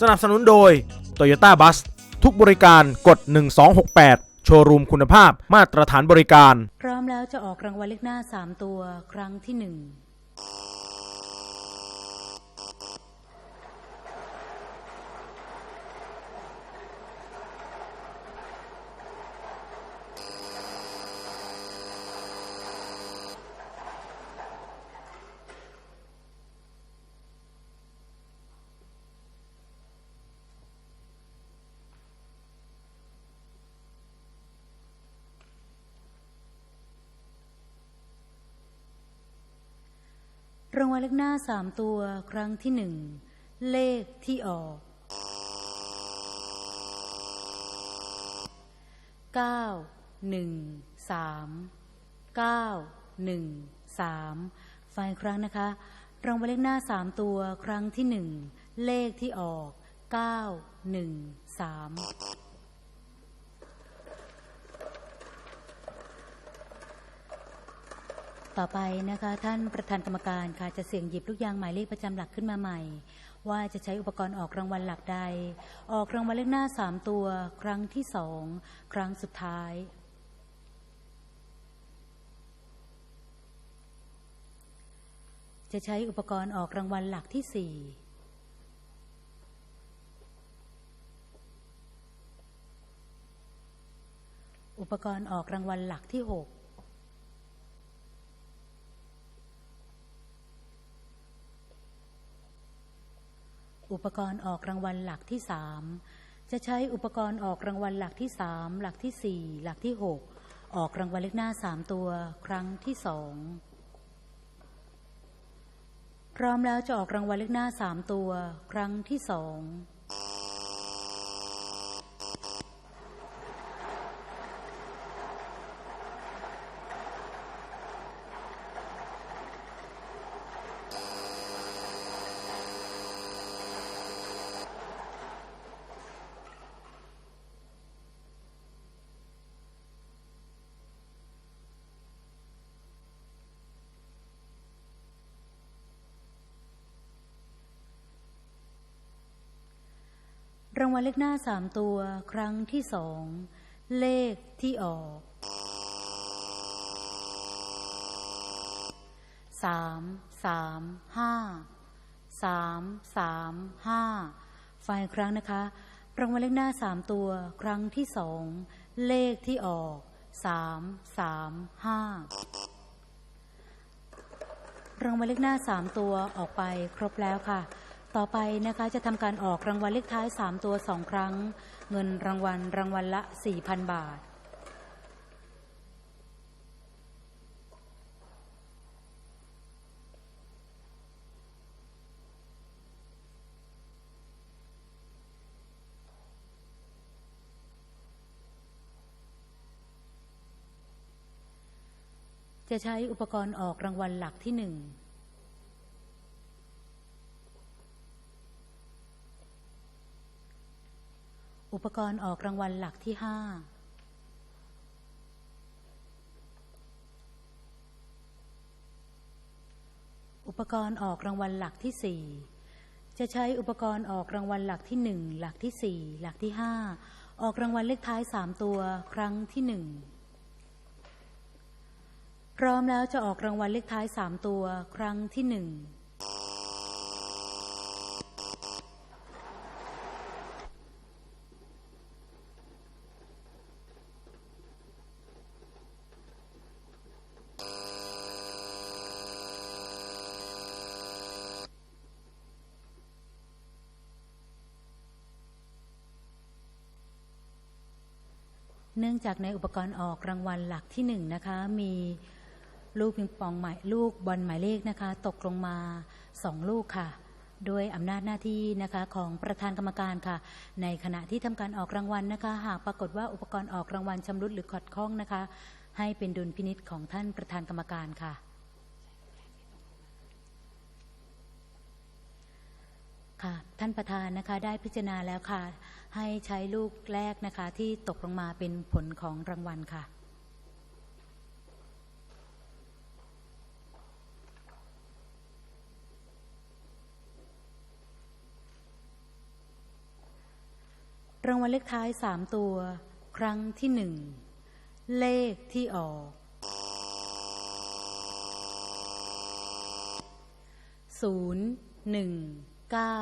สนับสนุนโดย Toyota Bus ทุกบริการกด 1268 โชว์รูมคุณภาพมาตรฐานบริการ พร้อมแล้วจะออกรางวัลเลขหน้า 3 ตัวครั้งที่ 1 รางวัลเลขหน้าสามตัวครั้งที่หนึ่งเลขที่ออกเก้าหนึ่งสามเก้าหนึ่งสามฟังอีกครั้งนะคะ รางวัลเลขหน้าสามตัวครั้งที่หนึ่งเลขที่ออกเก้าหนึ่งสาม ต่อไปนะคะ ท่านประธานกรรมการค่ะจะเสี่ยงหยิบลูกยางหมายเลขประจำหลักขึ้นมาใหม่ ว่าจะใช้อุปกรณ์ออกรางวัลหลักใด ออกรางวัลเลขหน้าสามตัว ครั้งที่สองครั้งสุดท้าย จะใช้อุปกรณ์ออกรางวัลหลักที่สี่อุปกรณ์ออกรางวัลหลักที่หก อุปกรณ์ออกรางวัลหลักที่สามจะใช้อุปกรณ์ออกรางวัลหลักที่สามหลักที่สี่หลักที่หกออกรางวัลเลขหน้าสามตัว ครั้งที่สองพร้อมแล้วจะออกรางวัลเลขหน้าสามตัว ครั้งที่สอง รางวัลเลขหน้าสามตัวครั้งที่สอง เลขที่ออกสามสามห้าสามสามห้าฟังอีกครั้งนะคะรางวัลเลขหน้าสามตัวครั้งที่สองเลขที่ออกสามสามห้ารางวัลเลขหน้าสามตัวออกไปครบแล้วค่ะ ต่อไปนะคะจะทำการออกรางวัลเลขท้าย 3 ตัว 2 ครั้ง เงินรางวัลรางวัลละ 4,000 บาท จะใช้อุปกรณ์ออกรางวัลหลักที่หนึ่ง อุปกรณ์ออกรางวัลหลักที่ห้าอุปกรณ์ออกรางวัลหลักที่สี่จะใช้อุปกรณ์ออกรางวัลหลักที่หนึ่งหลักที่สี่หลักที่ห้าออกรางวัลเลขท้ายสามตัว ครั้งที่หนึ่งพร้อมแล้วจะออกรางวัลเลขท้ายสามตัว ครั้งที่หนึ่ง เนื่องจากในอุปกรณ์ออกรางวัลหลักที่หนึ่งนะคะ มีลูกปิงปองหมายลูกบอลหมายเลขนะคะ ตกลงมาสองลูกค่ะด้วยอำนาจหน้าที่นะคะของประธานกรรมการค่ะ ในขณะที่ทำการออกรางวัลนะคะ หากปรากฏว่าอุปกรณ์ออกรางวัลชำรุดหรือขัดข้องนะคะ ให้เป็นดุลพินิษของท่านประธานกรรมการค่ะค่ะท่านประธานนะคะได้พิจารณาแล้วค่ะ ให้ใช้ลูกแรกนะคะ ที่ตกลงมาเป็นผลของรางวัลค่ะ รางวัลเลขท้ายสามตัว ครั้งที่หนึ่ง เลขที่ออกศูนย์หนึ่งเก้า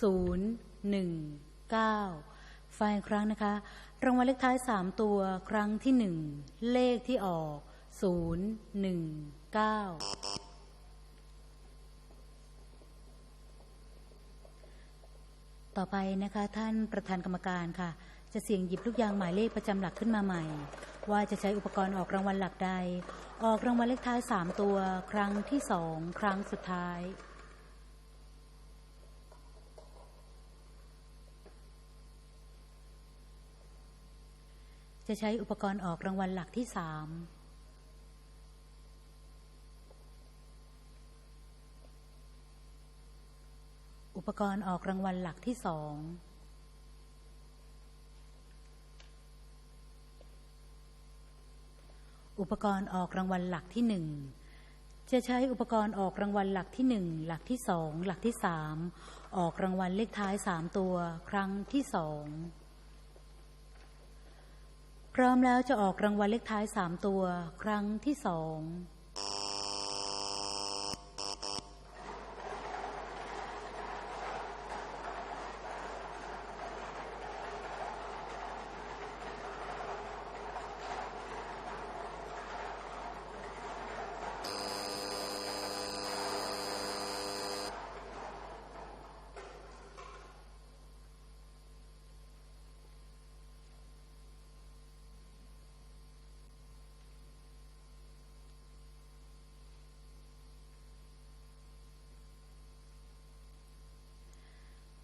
ศูนย์หนึ่ง เก้าไฟล์ครั้งนะคะ รางวัลเลขท้ายสามตัวครั้งที่หนึ่งเลขที่ออกศูนย์หนึ่งเก้าต่อไปนะคะ ท่านประธานกรรมการค่ะ จะเสี่ยงหยิบลูกยางหมายเลขประจำหลักขึ้นมาใหม่ ว่าจะใช้อุปกรณ์ออกรางวัลหลักใด ออกรางวัลเลขท้ายสามตัว ครั้งที่สองครั้งสุดท้าย จะใช้อุปกรณ์ออกรางวัลหลักที่สามอุปกรณ์ออกรางวัลหลักที่สองอุปกรณ์ออกรางวัลหลักที่หนึ่งจะใช้อุปกรณ์ออกรางวัลหลักที่หนึ่งหลักที่สองหลักที่สามออกรางวัลเลขท้ายสามตัว ครั้งที่สอง ร้อมแล้วจะออกรางวัลเลขท้ายสามตัว ครั้งที่สอง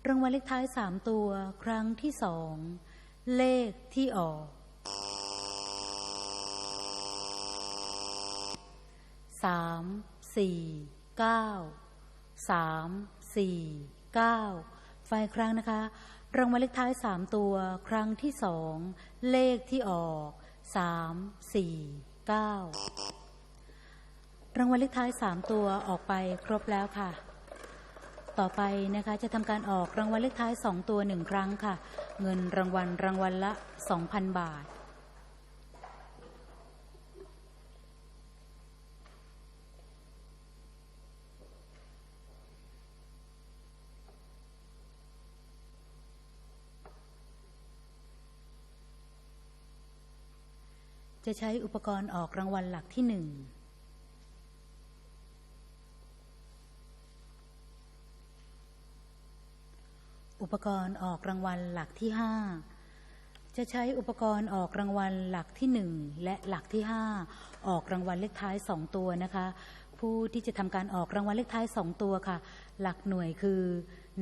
รางวัลเลขท้ายสามตัว ครั้งที่สอง เลขที่ออกสามสี่เก้าสามสี่เก้าไฟครั้งนะคะ รางวัลเลขท้ายสามตัว ครั้งที่สอง เลขที่ออกสามสี่เก้ารางวัลเลขท้ายสามตัวออกไปครบแล้วค่ะ ต่อไปนะคะจะทำการออกรางวัลเลขท้าย 2 ตัว 1 ครั้งค่ะ เงินรางวัลรางวัลละ 2,000 บาท จะใช้อุปกรณ์ออกรางวัลหลักที่ 1 อุปกรณ์ออกรางวัลหลักที่ห้าจะใช้อุปกรณ์ออกรางวัลหลักที่หนึ่งและหลักที่ห้าออกรางวัลเลขท้ายสองตัวนะคะ ผู้ที่จะทำการออกรางวัลเลขท้ายสองตัวค่ะ หลักหน่วยคือ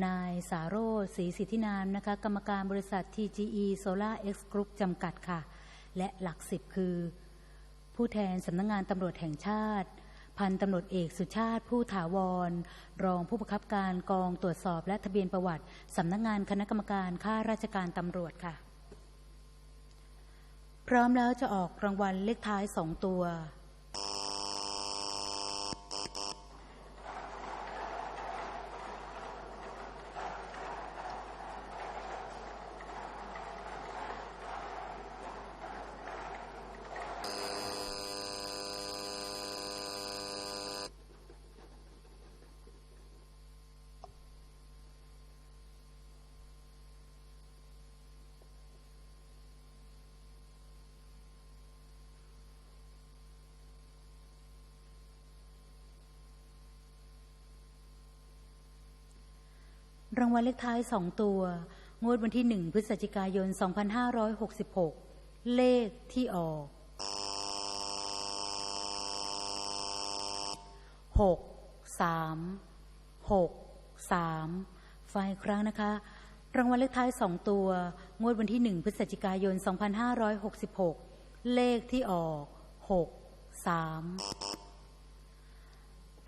นายสาโรศรีสิทธินามนะคะ กรรมการบริษัท TGE Solar X Group จำกัดค่ะ และหลักสิบคือ ผู้แทนสำนักงงานตำรวจแห่งชาติ พันตำรวจเอกสุชาติผู้ถาวร รองผู้บังคับการกองตรวจสอบและทะเบียนประวัติสำนักงงานคณะกรรมการข้าราชการตำรวจค่ะ พร้อมแล้วจะออกรางวัลเลขท้ายสองตัว รางวัลเลขท้ายสองตัว งวดวันที่หนึ่งพฤศจิกายน 2566 เลขที่ออกหกสามหกสามไฟครั้งนะคะ รางวัลเลขท้ายสองตัว งวดวันที่หนึ่งพฤศจิกายน 2566 เลขที่ออกหกสาม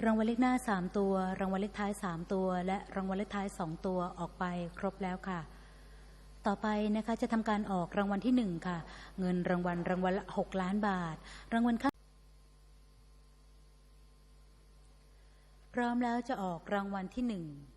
รางวัลเลขหน้า 3 ตัว รางวัลเลขท้าย 3 ตัว และรางวัลเลขท้าย 2 ตัวออกไปครบแล้วค่ะ ต่อไปนะคะจะทำการออกรางวัลที่ 1 ค่ะ เงินรางวัลรางวัลละ6ล้านบาท รางวัลค่าพร้อมแล้วจะออกรางวัลที่ 1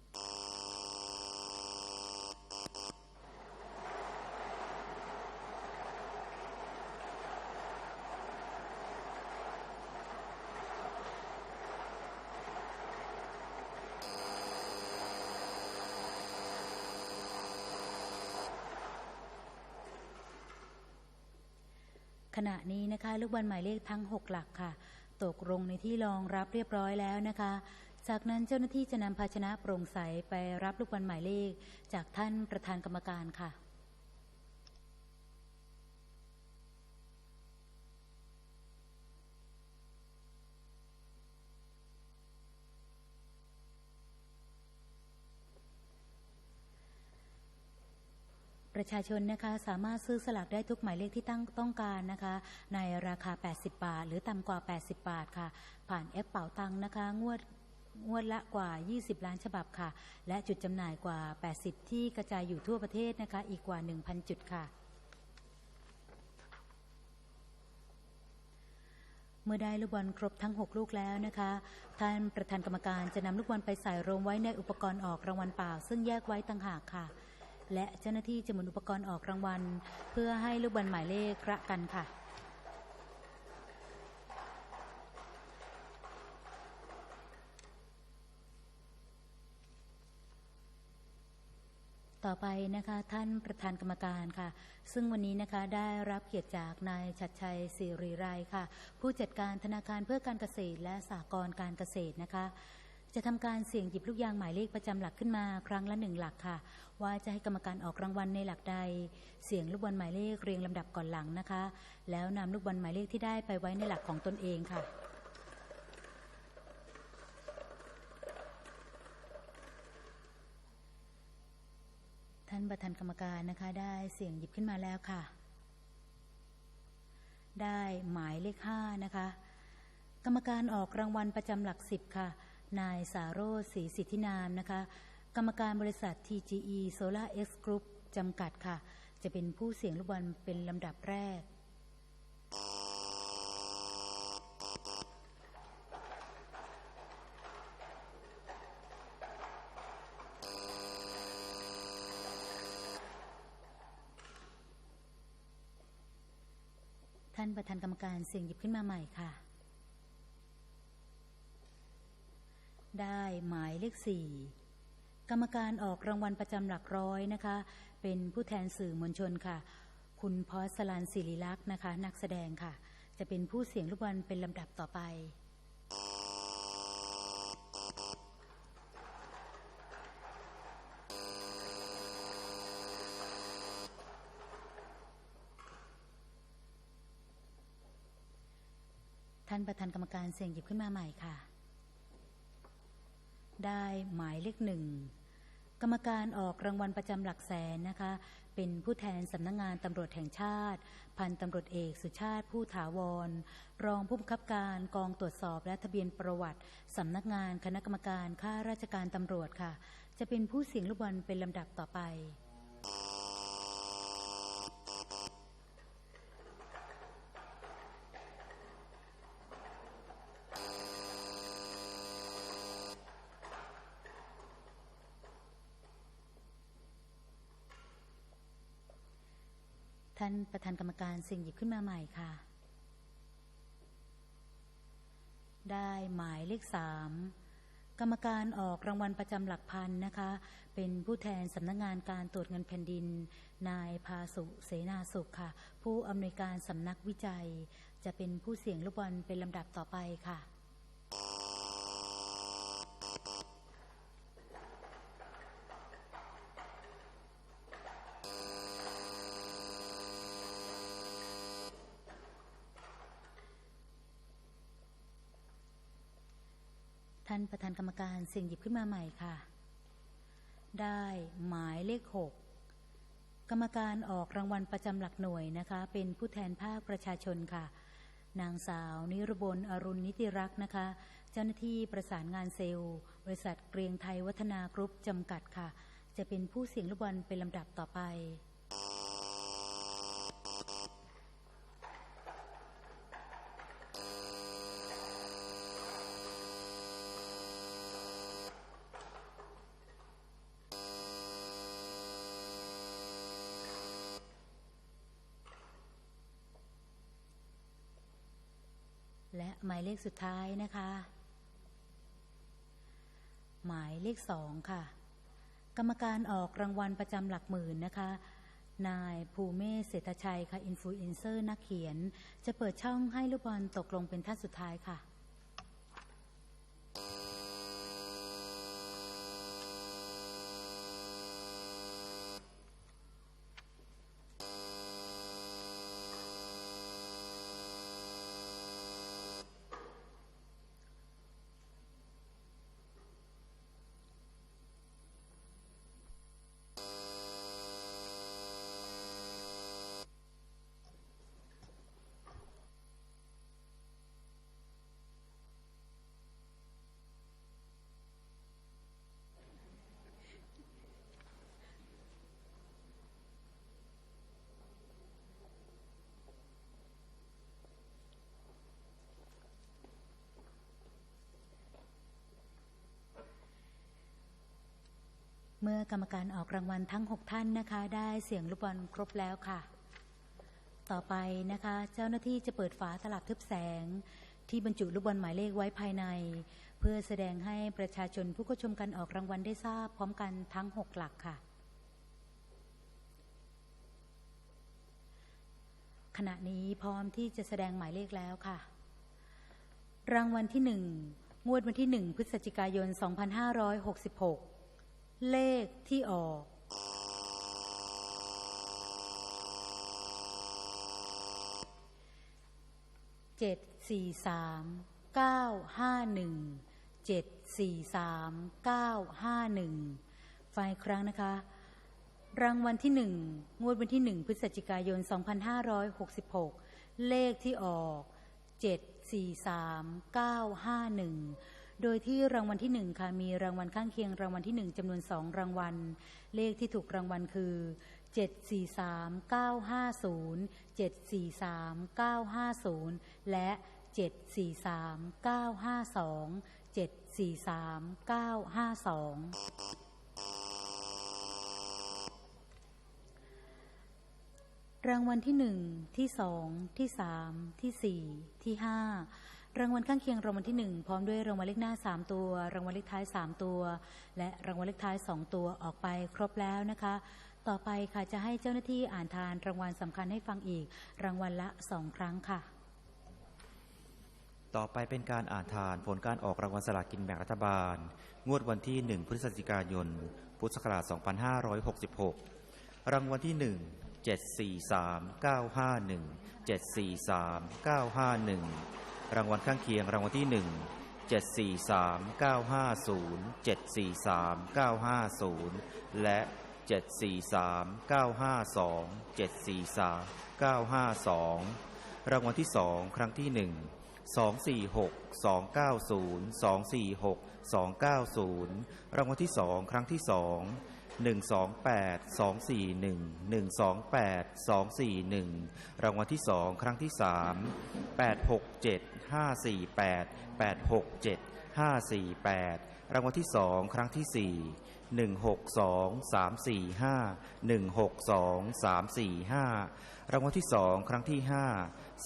ลูกบอลหมายเลขทั้ง 6 หลักค่ะ ตกลงในที่รองรับเรียบร้อยแล้วนะคะ จากนั้นเจ้าหน้าที่จะนำภาชนะโปร่งใสไปรับลูกบอลหมายเลข จากท่านประธานกรรมการค่ะ ประชาชนนะคะสามารถซื้อสลากได้ทุกหมายเลขที่ตั้งต้องการนะคะ ในราคา 80 บาท หรือต่ำกว่า 80 บาทค่ะ ผ่านแอปเป๋าตังค์นะคะ งวดงวดละกว่า 20 ล้านฉบับค่ะ และจุดจำหน่ายกว่า 80 ที่กระจายอยู่ทั่วประเทศนะคะ อีกกว่า 1,000 จุดค่ะ เมื่อได้ลูกบอลครบทั้ง 6 ลูกแล้วนะคะ ท่านประธานกรรมการจะนำลูกบอลไปใส่รวมไว้ในอุปกรณ์ออกรางวัลเปล่า ซึ่งแยกไว้ต่างหากค่ะ และเจ้าหน้าที่จะหมุนอุปกรณ์ออกรางวัล เพื่อให้ลูกบอลหมายเลขกระกันค่ะต่อไปนะคะท่านประธานกรรมการค่ะ ซึ่งวันนี้นะคะได้รับเกียรติจากนายชัดชัยศิริไรค่ะ ผู้จัดการธนาคารเพื่อการเกษตรและสหกรณ์การเกษตรนะคะ จะทำการเสี่ยงหยิบลูกยางหมายเลขประจำหลักขึ้นมา ครั้งละหนึ่งหลักค่ะ ว่าจะให้กรรมการออกรางวัลในหลักใด เสี่ยงลูกบอลหมายเลขเรียงลำดับก่อนหลังนะคะ แล้วนำลูกบอลหมายเลขที่ได้ไปไว้ในหลักของตนเองค่ะท่านประธานกรรมการนะคะได้เสี่ยงหยิบขึ้นมาแล้วค่ะ ได้หมายเลขห้านะคะ กรรมการออกรางวัลประจำหลักสิบค่ะ นายสาโรจน์ศรีสิทธินามนะคะ กรรมการบริษัท TGE Solar X Group จำกัดค่ะ จะเป็นผู้เสียงลูกบอลเป็นลำดับแรก ท่านประธานกรรมการเสียงหยิบขึ้นมาใหม่ค่ะ ได้หมายเลขสี่กรรมการออกรางวัลประจำหลักร้อยนะคะ เป็นผู้แทนสื่อมวลชนค่ะ คุณพอสลันศิริลักษณ์นะคะ นักแสดงค่ะ จะเป็นผู้เสียงลูกบอลเป็นลำดับต่อไป ท่านประธานกรรมการเสียงหยิบขึ้นมาใหม่ค่ะ ได้หมายเลขหนึ่งกรรมการออกรางวัลประจำหลักแสนนะคะ เป็นผู้แทนสำนักงงานตำรวจแห่งชาติ พันตำรวจเอกสุชาติผู้ถาวร รองผู้บังคับการกองตรวจสอบและทะเบียนประวัติสำนักงานคณะกรรมการข้าราชการตำรวจค่ะ จะเป็นผู้เสี่ยงลูกบอลเป็นลำดับต่อไปานประธานกรรมการเสิ่ยงหยิบขึ้นมาใหม่ค่ะ ได้หมายเลขสามกรรมการออกรางวัลประจำหลักพันนะคะ เป็นผู้แทนสำนักงงานการตรวจเงินแผ่นดิน นายพาสุเสนาสุขค่ะ ผู้อำนวยการสำนักวิจัย จะเป็นผู้เสี่ยงลูกบอลเป็นลำดับต่อไปค่ะานประธานกรรมการเสียงหยิบขึ้นมาใหม่ค่ะ ได้หมายเลขหกกรรมการออกรางวัลประจำหลักหน่วยนะคะ เป็นผู้แทนภาคประชาชนค่ะ นางสาว นิรบลอรุณนิติรักษ์นะคะ เจ้าหน้าที่ประสานงานเซลล์ บริษัทเกรียงไทยวัฒนากรุ๊ปจำกัดค่ะ จะเป็นผู้เสี่ยงลูกบอลเป็นลำดับต่อไป หมายเลขสุดท้ายนะคะ หมายเลขสองค่ะ กรรมการออกรางวัลประจำหลักหมื่นนะคะ นายภูเมศเศรษฐชัยค่ะอินฟลูเอนเซอร์นักเขียน จะเปิดช่องให้ลูกบอลตกลงเป็นท่านสุดท้ายค่ะ มื่อกรรมการออกรางวัลทั้ง 6 ท่านนะคะ ได้เสียงลูกบอลครบแล้วค่ะ ต่อไปนะคะ เจ้าหน้าที่จะเปิดฝาตลับทึบแสง ที่บรรจุลูกบอลหมายเลขไว้ภายใน เพื่อแสดงให้ประชาชนผู้เข้าชมการออกรางวัลได้ทราบพร้อมกันทั้ง 6 หลักค่ะ ขณะนี้พร้อมที่จะแสดงหมายเลขแล้วค่ะ รางวัลที่หนึ่งงวดวันที่หนึ่งพฤศจิกายน 2566 เลขที่ออก เจ็ดสี่สามเก้าห้าหนึ่งเจ็ดสี่สามเก้าห้าหนึ่งไฟครั้งนะคะ รางวัลที่หนึ่งงวดวันที่หนึ่งพฤศจิกายน 2566 เลขที่ออก 743 951 โดยที่รางวัลที่หนึ่งค่ะมีรางวัลข้างเคียงรางวัลที่หนึ่งจำนวนสองรางวัล เลขที่ถูกรางวัลคือ 743 950 743 950 และ 743 952 743 952รางวัลที่หนึ่งที่สองที่สามที่สี่ที่ห้า รางวัลข้างเคียงรางวัลที่หนึ่งพร้อมด้วยรางวัลเลขหน้าสามตัว รางวัลเลขท้ายสามตัว และรางวัลเลขท้ายสองตัวออกไปครบแล้วนะคะ ต่อไปค่ะจะให้เจ้าหน้าที่อ่านทานรางวัลสำคัญให้ฟังอีก รางวัลละสองครั้งค่ะ ต่อไปเป็นการอ่านทานผลการออกรางวัลสลากกินแบ่งรัฐบาล งวดวันที่ 1 พฤศจิกายน พุทธศักราช 2566 รางวัลที่ 1 743 951 743 951 รางวัลข้างเคียงรางวัลที่ 1 743 950 743 950 และ 743 952 743 952 รางวัลที่สองครั้งที่หนึ่งสองสี่หกสองเก้าศูนย์สองสี่หกสองเก้าศูนย์รางวัลที่สองครั้งที่ส องหนึ่งสองแปดสองสี่หนึ่งหนึ่งสองแปดสองสี่หนึ่งรางวัลที่สองครั้งที่สามแปดหกเจ็ดห้าสี่แปดแปดหกเจ็ดห้าสี่แปดรางวัลที่สองครั้งที่สี่หนึ่งหกสองสามสี่ห้าหนึ่งหกสองสามสี่ห้ารางวัลที่สองครั้งที่ห้า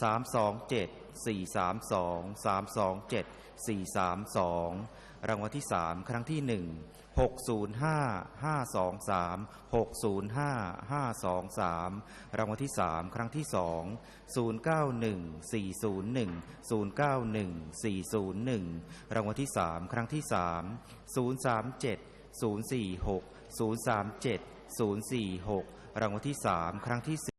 สามสองเจ็ดสี่สามสองสามสองเจ็ดสี่สามสองรางวัลที่สามครั้งที่ห นึ่งหกศูนย์ห้าห้าสองสามหกศูนย์ห้าห้าสองสามรางวัลที่สามครั้งที่สองศูนย์เก้าหนึ่งสี่ศูนย์หนึ่งศูนย์เก้าหนึ่งสี่ศูนย์หนึ่งรางวัลที่สามครั้งที่สามศูนย์สามเจ็ดศูนย์สี่หกศูนย์สามเจ็ดศูนย์สี่หกรางวัลที่สามครั้งที่